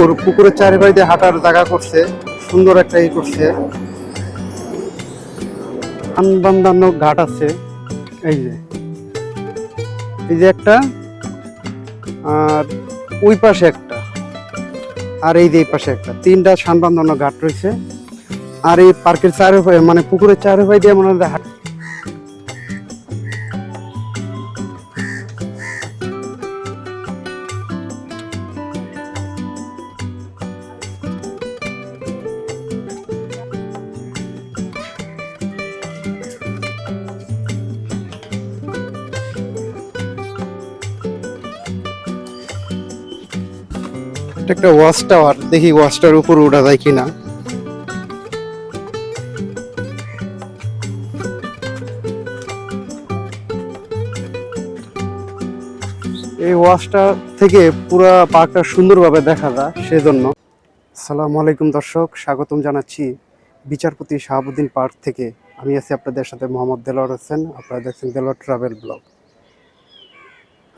পুকুর পুকুরের চারিপাশে হাঁটার জায়গা করছে, সুন্দর একটা ই করছে। আনবান্দান্য ঘাট আছে, এই যে। এই যে একটা, আর ওই পাশে একটা। আর এই যে এই পাশে একটা। তিনটা সানবান্দান্য ঘাট রয়েছে। আর এই পার্কের চারিপাশে মানে পুকুরের চারিপাশে দিয়ে মনে হয় এটা একটা ওয়াচ টাওয়ার দেখি ওয়াচ টাওয়ার উপর উঠা যায় কিনা। এই ওয়াচটা থেকে পুরো পার্কটা সুন্দরভাবে দেখা যায়, সেজন্য। আসসালামু আলাইকুম দর্শক, স্বাগতম জানাচ্ছি বিচারপতি শাহাবুদ্দিন পার্ক থেকে। আমি আছি আপনাদের সাথে মোহাম্মদ দেলোয়ার হোসেন, আপনারা দেখছেন দেলোয়ার ট্রাভেল ব্লগ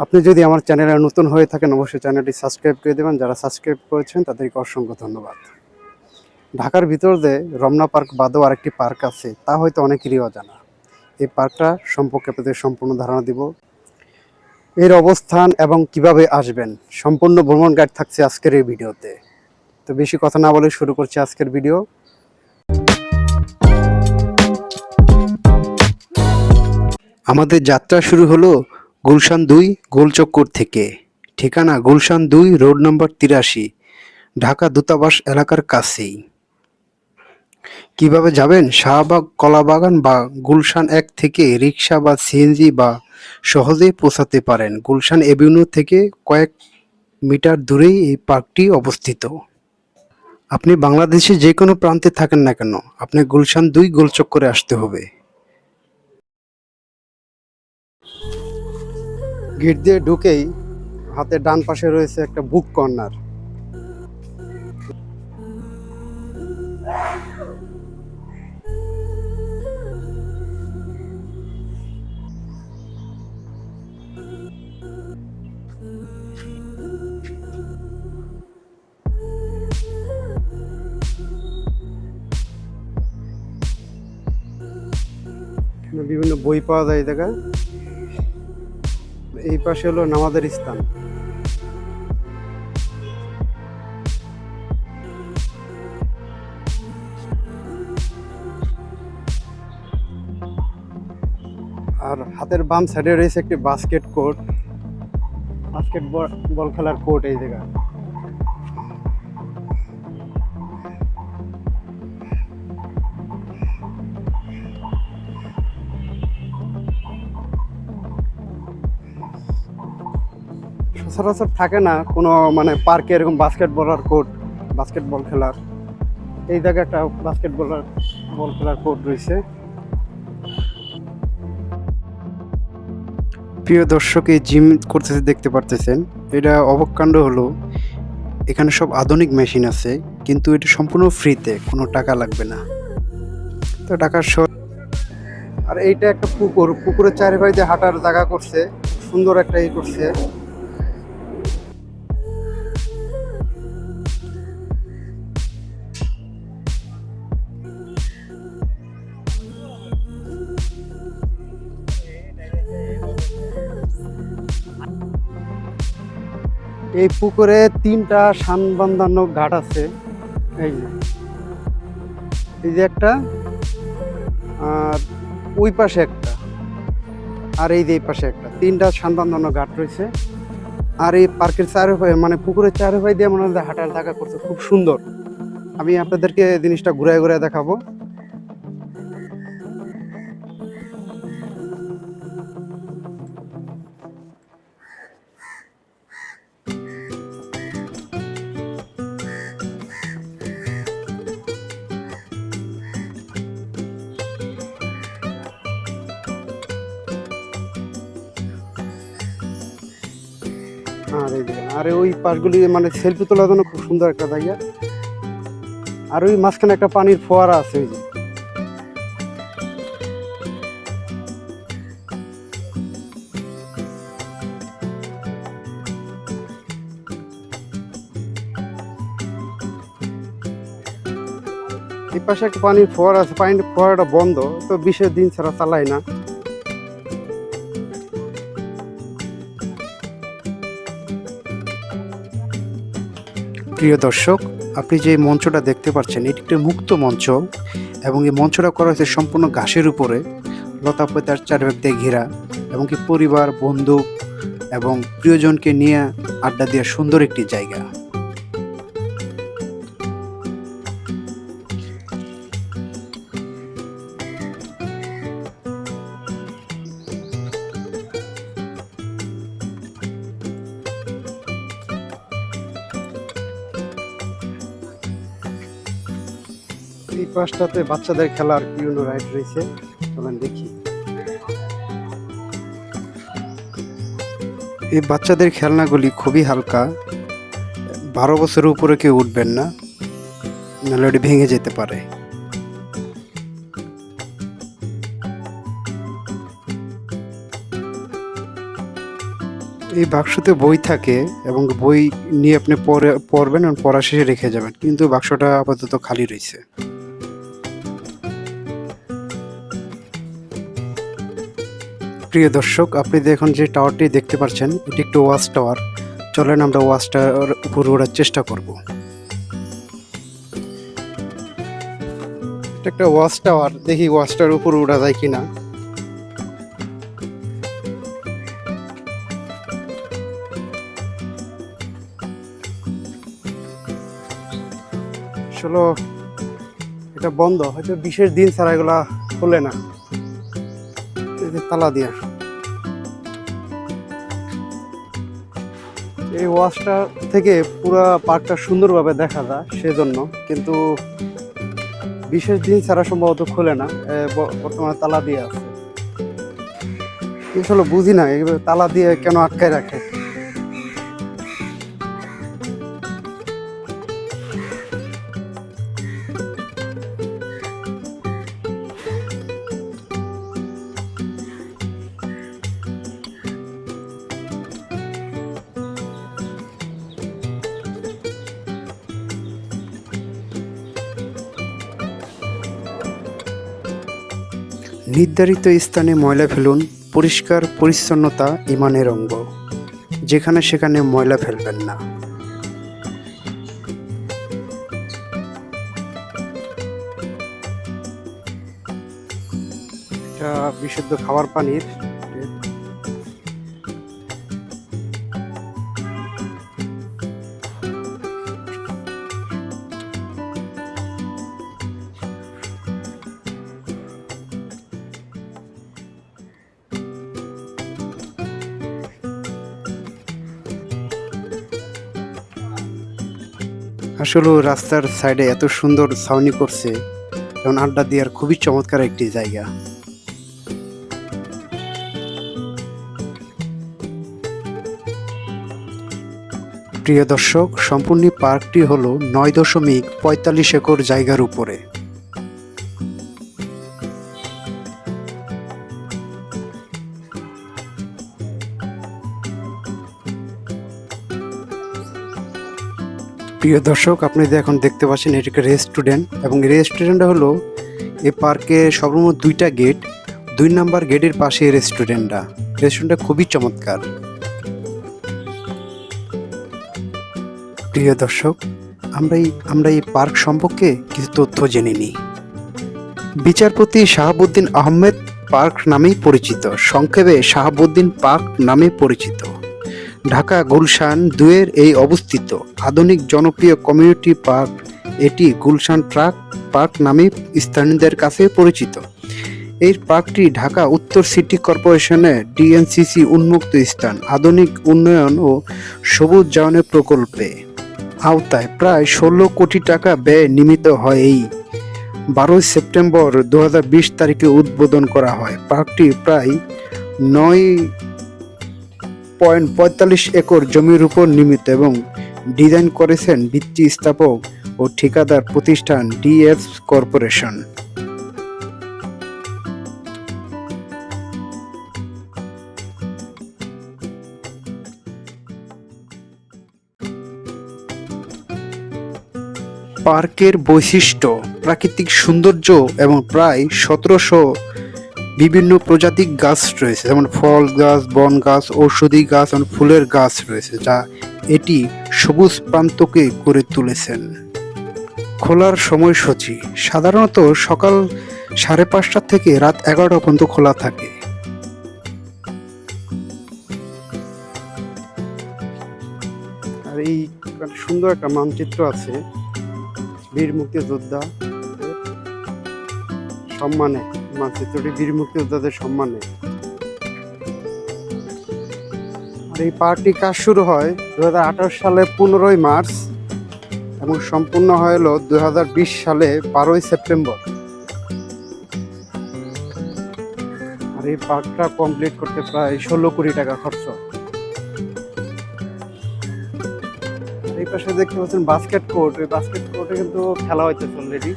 আপনি যদি আমার চ্যানেলে নতুন হয়ে থাকেন, অবশ্যই চ্যানেলটি সাবস্ক্রাইব করে দেবেন। যারা সাবস্ক্রাইব করেছেন, তাদেরকে অসংখ্য ধন্যবাদ। ঢাকার ভিতর যে রমনা পার্ক বাদেও আরেকটি পার্ক আছে, তা হয়তো অনেকেরই অজানা। এই পার্কটা সম্পর্কে আপনাদের সম্পূর্ণ ধারণা দিব। এর অবস্থান এবং কীভাবে আসবেন, সম্পূর্ণ ভ্রমণ গাইড থাকছে আজকের এই ভিডিওতে। তো বেশি কথা না বলে শুরু করছি আজকের ভিডিও। আমাদের যাত্রা শুরু হলো গুলশান দুই, গোলচক্কর থেকে। ঠিকানা গুলশান দুই, রোড নম্বর তিরাশি, ঢাকা দূতাবাস এলাকার কাছেই। কীভাবে যাবেন? শাহবাগ, কলাবাগান বা গুলশান এক থেকে রিক্সা বা সিএনজি বা সহজেই পৌঁছাতে পারেন। গুলশান এভিনিউ থেকে কয়েক মিটার দূরেই এই পার্কটি অবস্থিত। আপনি বাংলাদেশে যে কোনো প্রান্তে থাকেন না কেন, আপনি গুলশান দুই গোলচক্করে আসতে হবে। গেট দিয়ে ঢুকেই হাতের ডান পাশে রয়েছে একটা বুক কর্নার বিভিন্ন বই পাওয়া যায় জায়গায়। এই পাশে হলো নামাজের স্থান। আর হাতের বাম সাইডে রয়েছে একটি বাস্কেট কোর্ট বাস্কেট বল খেলার কোর্ট এই জায়গায়। সচরাচর থাকে না কোনো মানে পার্কে এরকম বাস্কেটবলার কোর্ট বাস্কেটবল খেলার। এই জায়গায় একটা বাস্কেটবলার বল খেলার কোর্ট রয়েছে। প্রিয় দর্শক, এই জিম করতেছে, দেখতে পারতেছেন। এটা অবকাণ্ড হলো, এখানে সব আধুনিক মেশিন আছে, কিন্তু এটা সম্পূর্ণ ফ্রিতে কোনো টাকা লাগবে না। তো টাকার সর আর এইটা একটা পুকুর, পুকুরের চারিপাশে হাঁটার জায়গা করছে, সুন্দর একটা ই করছে। এই পুকুরে তিনটা সানবান্ধান্য ঘাট আছে। এই যে। এই যে একটা, আর ওই পাশে একটা, আর এই যে এই পাশে একটা। তিনটা সানবান্ধান্য ঘাট রয়েছে। আর এই পার্কের চারিপাশে মানে পুকুরের চারিপাশে দিয়ে মনে হয় হাঁটার জায়গা করছে। খুব সুন্দর। আমি আপনাদেরকে জিনিসটা ঘুরে ঘুরে দেখাবো। আর এই আর ওই পাশগুলি মানে সেলফি তোলার জন্য খুব সুন্দর একটা জায়গা। আর ওই মাঝখানে একটা পানির ফোয়ারা আছে ওই যে। এই পাশে একটা পানির ফোয়ারা আছে, পানির ফোয়ারাটা বন্ধ, তো বিশেষ দিন ছাড়া চালায় না। প্রিয় দর্শক, আপনি যে মঞ্চটা দেখতে পাচ্ছেন, এটি একটি মুক্ত মঞ্চ এবং এই মঞ্চটা করা হয়েছে সম্পূর্ণ ঘাসের উপরে। লতা পাতার চারপাক দিয়ে ঘেরা এবং কি পরিবার, বন্ধু এবং প্রিয়জনকে নিয়ে আড্ডা দেওয়ার সুন্দর একটি জায়গা। এই পাশটাতে বাচ্চাদের খেলার বিভিন্ন রাইড রয়েছে। চলেন দেখি। এই বাচ্চাদের খেলনাগুলি খুবই হালকা। বারো বছরের উপরে কেউ উঠবেন না। নাহলে ওটি ভেঙে যেতে পারে। এই বাক্সতে বই থাকে এবং বই নিয়ে আপনি পরে পড়বেন এবং পড়া শেষে রেখে যাবেন, কিন্তু বাক্সটা আপাতত খালি রয়েছে। প্রিয় দর্শক, আপনি এখন যে টাওয়ারটি দেখতে পাচ্ছেন, এটি একটি ওয়াচ টাওয়ার চলেন আমরা ওয়াচ টাওয়ার উপর ওড়ার চেষ্টা করব। এটা একটা ওয়াচ টাওয়ার দেখি ওয়াচ টাওয়ার উপর উড়া যায় কিনা। আসলে এটা বন্ধ। হয়তো বিশেষ দিন ছাড়া এগুলা খোলে না। তালা দিয়া এই ওয়াশটা থেকে পুরো পার্কটা সুন্দরভাবে দেখা যায় সেজন্য, কিন্তু বিশেষ দিন ছাড়া সম্ভবত খোলে না বর্তমানে তালা দিয়ে আছে। আসলে বুঝি না তালা দিয়ে কেন আটকায় রাখে? নির্ধারিত স্থানে ময়লা ফেলুন, পরিষ্কার পরিচ্ছন্নতা ইমানের অঙ্গ। যেখানে সেখানে ময়লা ফেলবেন না। বিশুদ্ধ খাবার পানির আসলে রাস্তার সাইডে এত সুন্দর ছাউনি করছে কারণ আড্ডা দেওয়ার খুবই চমৎকার একটি জায়গা। প্রিয় দর্শক, সম্পূর্ণ পার্কটি হল নয় দশমিক পঁয়তাল্লিশ একর জায়গার উপরে। প্রিয় দর্শক, আপনি যে এখন দেখতে পাচ্ছেন, এটি একটা রেস্টুরেন্ট এবং রেস্টুরেন্টটা হলো এই পার্কে সর্বমোট দুইটা গেট দুই নাম্বার গেটের পাশে রেস্টুরেন্টটা রেস্টুরেন্টটা খুবই চমৎকার। প্রিয় দর্শক, আমরা এই আমরা এই পার্ক সম্পর্কে কিছু তথ্য জেনে নিই। বিচারপতি শাহাবুদ্দিন আহমেদ পার্ক নামেই পরিচিত। সংক্ষেপে, শাহাবুদ্দিন পার্ক নামে পরিচিত। ঢাকা গুলশান দুয়ের এই অবস্থিত আধুনিক জনপ্রিয় কমিউনিটি পার্ক, এটি গুলশান ট্রাক পার্ক নামে স্থানীয়দের কাছে পরিচিত। এই পার্কটি ঢাকা উত্তর সিটি কর্পোরেশনের ডিএনসিসি উন্মুক্ত স্থান, আধুনিক উন্নয়ন ও সবুজ জায়নের প্রকল্পে। আওতায় প্রায় ষোলো কোটি টাকা ব্যয় নিমিত হয় এই। বারোই সেপ্টেম্বর দু হাজার বিশ তারিখে উদ্বোধন করা হয়। পার্কটি প্রায় নয় পয়েন্ট পঁয়তাল্লিশ একর জমির উপর নির্মিত এবং ডিজাইন করেছেন ভিত্তি স্থাপক ও ঠিকাদার প্রতিষ্ঠান ডিএফ কর্পোরেশন। পার্কের বৈশিষ্ট্য, প্রাকৃতিক সৌন্দর্য এবং প্রায় সতেরোশো বিভিন্ন প্রজাতির গাছ রয়েছে, যেমন ফল গাছ, বন গাছ, ঔষধি গাছ এবং ফুলের গাছ রয়েছে, যা এটি সবুজ প্রান্তকে গড়ে তুলেছেন। খোলার সময়সূচি, সাধারণত সকাল সাড়ে পাঁচটা থেকে রাত এগারোটা পর্যন্ত খোলা থাকে। আর এই সুন্দর একটা মানচিত্র আছে, বীর মুক্তিযোদ্ধা, সম্মানে। মানচিত্রটি বীর মুক্তিযোদ্ধাদের সম্মানে। আর এই পার্কটি কাজ শুরু হয় দু হাজার আঠারো সালে পনেরোই মার্চ এবং সম্পূর্ণ হলো বিশ সালে বারোই সেপ্টেম্বর। আর এই পার্কটা কমপ্লিট করতে প্রায় ষোলো কোটি টাকা খরচ এই পাশে দেখতে পাচ্ছেন বাস্কেট কোর্ট ওই বাস্কেট কোর্টে কিন্তু খেলা হইতেছে অলরেডি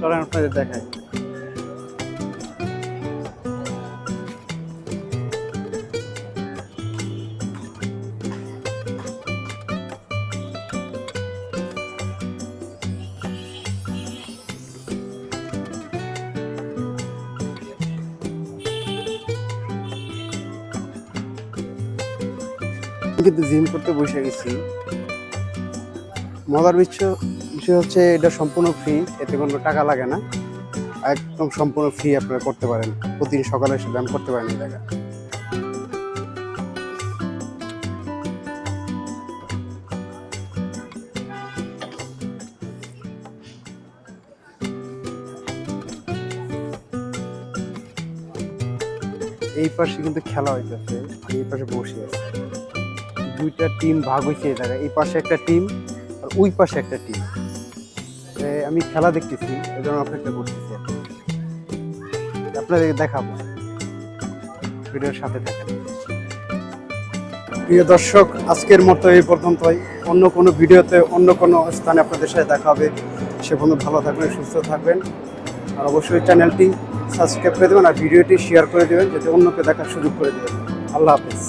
চলেন আপনাদের দেখায় কিন্তু জিম করতে বসে গেছি। মজার বিষয় বিষয় হচ্ছে এটা সম্পূর্ণ ফ্রি এতে কোনো টাকা লাগে না। একদম সম্পূর্ণ ফ্রি আপনারা করতে পারেন। প্রতিদিন সকালে এসে ব্যায়াম করতে পারেন এই জায়গায়। এই পাশে কিন্তু খেলা হইতেছে এই পাশে বসে আছে। দুইটা টিম ভাগ হয়েছে এই এই পাশে একটা টিম আর ওই পাশে একটা টিম আমি খেলা দেখতেছি, এই জন্য অপেক্ষা করতেছি আপনাদের দেখাবো। ভিডিওর সাথে থাকেন। প্রিয় দর্শক, আজকের মতো এই পর্যন্তই। অন্য কোনো ভিডিওতে অন্য কোনো স্থানে আপনাদের সাথে দেখা হবে। সে পর্যন্ত ভালো থাকবেন, সুস্থ থাকবেন। আর অবশ্যই চ্যানেলটি সাবস্ক্রাইব করে দেবেন আর ভিডিওটি শেয়ার করে দেবেন, যাতে অন্যকে দেখার সুযোগ করে দেবেন। আল্লাহ হাফেজ।